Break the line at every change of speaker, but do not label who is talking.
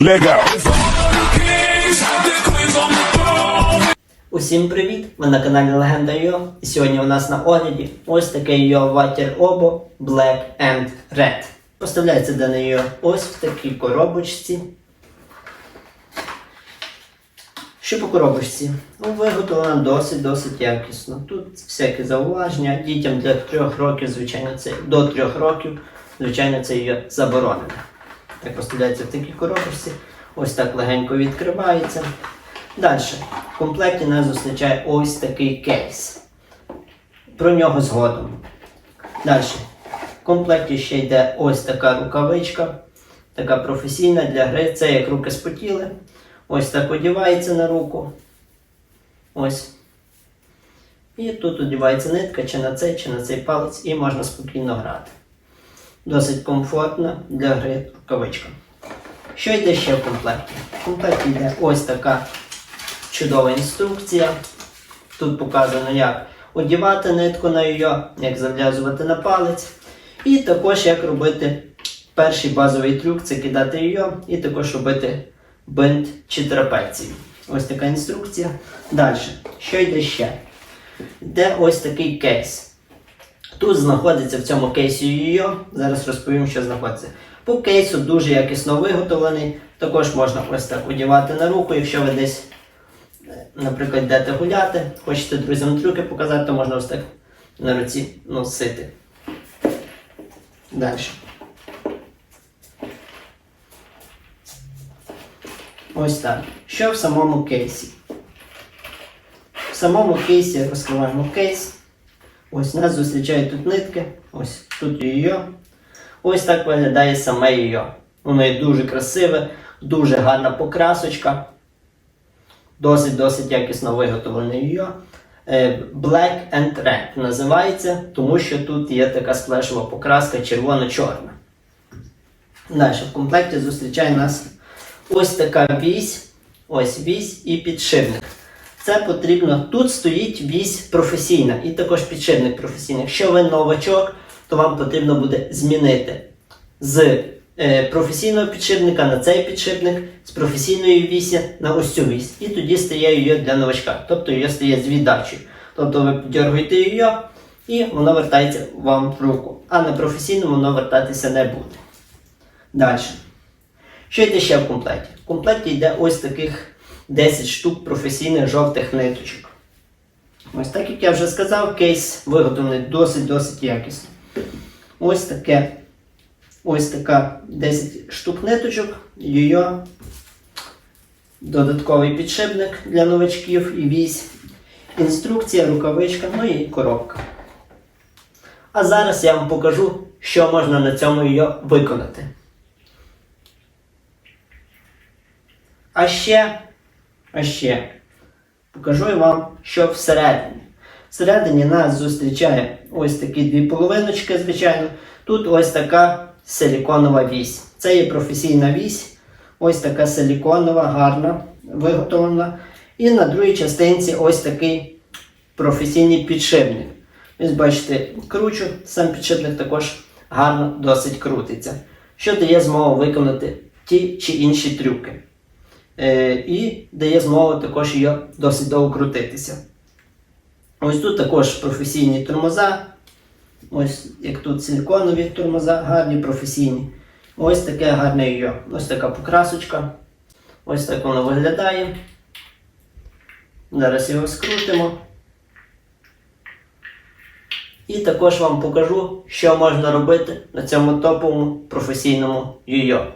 Go.
Усім привіт! Ви на каналі Легенда Йо. І сьогодні у нас на огляді ось такий Йо Ватер Обо Black and Red. Поставляється дане Йо ось в такій коробочці. Що по коробочці? Ну, виготовлена досить-досить якісно. Тут всякі зауваження. Дітям для 3 років, звичайно, це до 3 років, звичайно, це є заборонено. Так поставляється в такій коробочці. Ось так легенько відкривається. Далі. В комплекті нас зустрічає ось такий кейс. Про нього згодом. Далі. В комплекті ще йде ось така рукавичка. Така професійна для гри. Це як руки спотіли. Ось так одівається на руку. Ось. І тут одівається нитка чи на цей, чи на цей палець, і можна спокійно грати. Досить комфортна для гри рукавичка. Що йде ще в комплекті? В комплекті йде ось така чудова інструкція. Тут показано, як одівати нитку на її, як зав'язувати на палець. І також як робити перший базовий трюк це кидати її, і також робити бинт чи трапецію. Ось така інструкція. Далі, що йде ще? Йде ось такий кейс. Тут знаходиться в цьому кейсі йо. Зараз розповім, що знаходиться. По кейсу дуже якісно виготовлений. Також можна ось так одягати на руку, якщо ви десь, е, наприклад, йдете гуляти, хочете друзям трюки показати, то можна ось так на руці носити. Далі. Ось так. Що в самому кейсі? В самому кейсі розкриваємо кейс. Ось нас зустрічають тут нитки. Ось тут її. Ось так виглядає саме її. Воно є дуже красиве, дуже гарна покрасочка. Досить-досить якісно виготовлене її. Е, Black and Red називається, тому що тут є така сплешова покраска червоно-чорна. Далі в комплекті зустрічає нас ось така вісь, ось вісь і підшипник. Це потрібно. Тут стоїть вісь професійна і також підшипник професійний. Якщо ви новачок, то вам потрібно буде змінити з е, професійного підшипника на цей підшипник, з професійної вісі на ось цю вісь. І тоді стає її для новачка. Тобто її стає з віддачею. Тобто ви піддергуєте її і воно вертається вам в руку. А на професійному воно вертатися не буде. Далі. Що йде ще в комплекті? В комплекті йде ось таких 10 штук професійних жовтих ниточок. Ось так як я вже сказав, кейс виготовлений досить-досить якісно. Ось таке. Ось така 10 штук ниточок, йо додатковий підшипник для новачків і вісь, інструкція, рукавичка, ну і коробка. А зараз я вам покажу, що можна на цьому йо виконати. А ще, а ще покажу я вам, що всередині. Всередині нас зустрічає ось такі дві половиночки, звичайно. Тут ось така силіконова вісь. Це є професійна вісь. Ось така силіконова, гарна, виготовлена. І на другій частинці ось такий професійний підшипник. Ось бачите, кручу, сам підшипник також гарно досить крутиться. Що дає змогу виконати ті чи інші трюки. Е, і дає змогу також її досить довго крутитися. Ось тут також професійні тормоза. Ось як тут силіконові тормоза, гарні професійні. Ось таке гарне її. Ось така покрасочка. Ось так воно виглядає. Зараз його скрутимо. І також вам покажу, що можна робити на цьому топовому професійному йо-йо.